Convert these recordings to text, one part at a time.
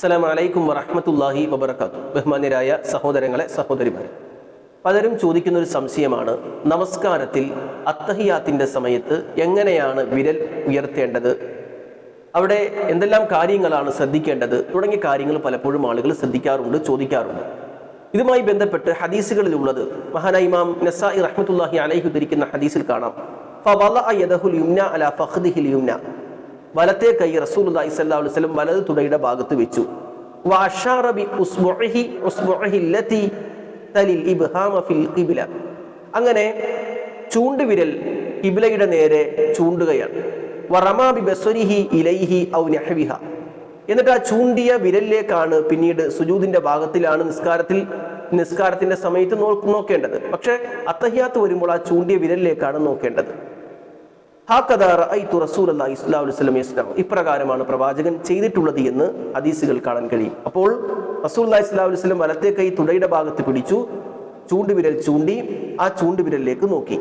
അസ്സലാം വലൈക്കും വറഹമത്തല്ലാഹി വബർക്കാത്തു ബഹുമാന്യരായ സഹോദരങ്ങളെ സഹോദരിമാരെ. പലരും ചോദിക്കുന്ന ഒരു സംശയമാണ് നമസ്കാരത്തിൽ അത്തഹിയാത്തിന്റെ സമയത്ത് എങ്ങനെയാണ് വിരൽ ഉയർത്തേണ്ടത്? അവിടെ എന്തെല്ലാം കാര്യങ്ങളാണ് ശ്രദ്ധിക്കേണ്ടത്? തുടങ്ങിയ കാര്യങ്ങൾ പലപ്പോഴും ആളുകൾ ശ്രദ്ധിക്കാറുണ്ട് ചോദിക്കാറുണ്ട്. ഇതുമായി ബന്ധപ്പെട്ട് ഹദീസുകളിലുള്ളത് മഹാനായ ഇമാം നസായി റഹ്മത്തുല്ലാഹി അലൈഹി ഉദ്ധരിക്കുന്ന ഹദീസിൽ കാണാം. വലത്തെ കൈ റസൂൽ അലൈഹി വസല്ലം വലത് തുടയുടെ ഭാഗത്ത് വെച്ചു. അങ്ങനെ ചൂണ്ടുവിരൽ കിബിലയുടെ നേരെ ചൂണ്ടുകയാണ്. എന്നിട്ട് ആ ചൂണ്ടിയ വിരലിലേക്കാണ് പിന്നീട് സുജൂദിന്റെ ഭാഗത്തിലാണ് നിസ്കാരത്തിൽ നിസ്കാരത്തിന്റെ സമയത്ത് നോക്കേണ്ടത്. പക്ഷെ അത്തഹ്യാത്ത് വരുമ്പോൾ ആ ചൂണ്ടിയ വിരലിലേക്കാണ് നോക്കേണ്ടത്. ഇപ്രകാരമാണ് പ്രവാചകൻ ചെയ്തിട്ടുള്ളത് എന്ന് ഹദീസുകൾ കാണാൻ കഴിയും. അപ്പോൾ റസൂലുള്ളാഹി അല്ലാ അലൈഹി വസല്ലം വലത്തെ കൈ തുടയുടെ ഭാഗത്ത് പിടിച്ചു ചൂണ്ടുവിരൽ ചൂണ്ടി ആ ചൂണ്ടുവിരലിലേക്ക് നോക്കി.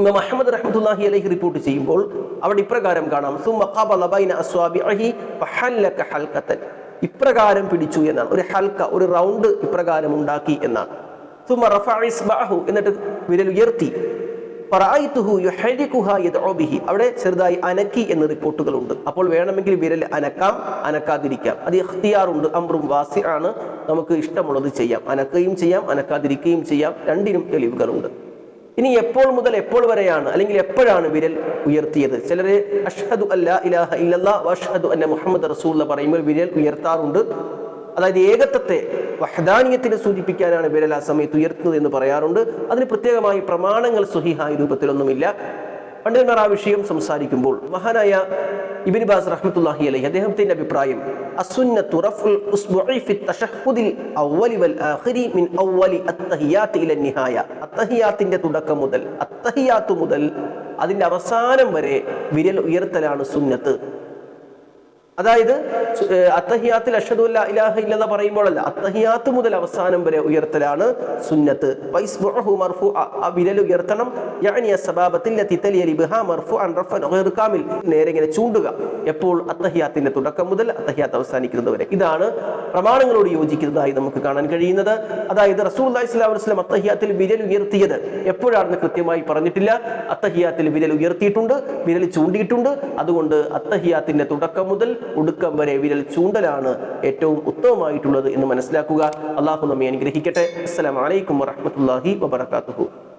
ഇമാം അഹമ്മദ് അലഹി അലൈഹി റിപ്പോർട്ട് ചെയ്യുമ്പോൾ അവിടെ ഇപ്രകാരം കാണാം ഇപ്രകാരം പിടിച്ചു എന്നാണ്. ഒരു ഹൽക്ക ഒരു റൗണ്ട് ഇപ്രകാരം ഉണ്ടാക്കി എന്നാണ്. എന്നിട്ട് വിരൽ ഉയർത്തി. അവിടെ ചെറുതായി അനക്കി എന്ന് റിപ്പോർട്ടുകളുണ്ട്. അപ്പോൾ വേണമെങ്കിൽ വിരൽ അനക്കാം അനക്കാതിരിക്കാം. അത് ഇഖ്തിയാറുണ്ട് അമ്രും വാസി ആണ് നമുക്ക് ഇഷ്ടമുള്ളത് ചെയ്യാം. അനക്കുകയും ചെയ്യാം അനക്കാതിരിക്കുകയും ചെയ്യാം. രണ്ടിനും തെളിവുകളുണ്ട്. ഇനി എപ്പോൾ മുതൽ എപ്പോൾ വരെയാണ് അല്ലെങ്കിൽ എപ്പോഴാണ് വിരൽ ഉയർത്തിയത്? ചിലര് അഷ്ഹദു അല്ലാ ഇലാഹ ഇല്ലല്ലാ അഷ്ഹദു അന്ന മുഹമ്മദ് റസൂൽ പറയുമ്പോൾ വിരൽ ഉയർത്താറുണ്ട്. അതായത് ഏകത്വത്തെ വഹദാനീയത്തിനെ സൂചിപ്പിക്കാനാണ് വിരൽ ആ സമയത്ത് ഉയർത്തുന്നത് എന്ന് പറയാറുണ്ട്. അതിന് പ്രത്യേകമായി പ്രമാണങ്ങൾ സുഹിഹായ രൂപത്തിലൊന്നുമില്ല. പണ്ഡിതന്മാർ ആ വിഷയം സംസാരിക്കുമ്പോൾ മഹാനായ ഇബിൻ ബാസ് റഹ്മത്തുള്ളാഹി അലൈഹി അദ്ദേഹത്തിന്റെ അഭിപ്രായം അസുന്നത്തു റഫ്ഉൽ ഉസ്ബുഇ ഫി അവ്വലി വൽ ആഖിരി മിൻ അവ്വലി അത്തഹിയാത്ത് ഇല നിഹായ അത്തഹിയാത്തിന്റെ തുടക്കം മുതൽ അത്തഹിയാത്ത് മുതൽ അതിന്റെ അവസാനം വരെ വിരൽ ഉയർത്തലാണ് സുന്നത്ത്. അതായത് അത്തഹിയാത്തിൽ അഷദു അല്ലാ ഇലാഹ ഇല്ലെന്ന് പറയുമ്പോഴല്ല അത്തഹിയാത്ത് മുതൽ അവസാനം വരെ ഉയർത്തലാണ് സുന്നത്ത്. ആ വിരൽ ഉയർത്തണം. നേരെ ഇങ്ങനെ ചൂണ്ടുക. എപ്പോൾ? അത്തഹിയാത്തിന്റെ തുടക്കം മുതൽ അത്തഹിയാത്ത് അവസാനിക്കുന്നത് വരെ. ഇതാണ് പ്രമാണങ്ങളോട് യോജിക്കുന്നതായി നമുക്ക് കാണാൻ കഴിയുന്നത്. അതായത് റസൂൽ അലൈഹി വസല്ലം അത്തഹിയാത്തിൽ വിരൽ ഉയർത്തിയത് എപ്പോഴാണെന്ന് കൃത്യമായി പറഞ്ഞിട്ടില്ല. അത്തഹിയാത്തിൽ വിരൽ ഉയർത്തിയിട്ടുണ്ട് വിരൽ ചൂണ്ടിയിട്ടുണ്ട്. അതുകൊണ്ട് അത്തഹിയാത്തിന്റെ തുടക്കം മുതൽ ഒടുക്കം വരെ വിരൽ ചൂണ്ടലാണ് ഏറ്റവും ഉത്തമമായിട്ടുള്ളത് എന്ന് മനസ്സിലാക്കുക. അള്ളാഹു നമ്മെ അനുഗ്രഹിക്കട്ടെ. അസ്സലാമു വലൈക്കും വറഹ്മത്തുള്ളാഹി വബറകാതുഹു.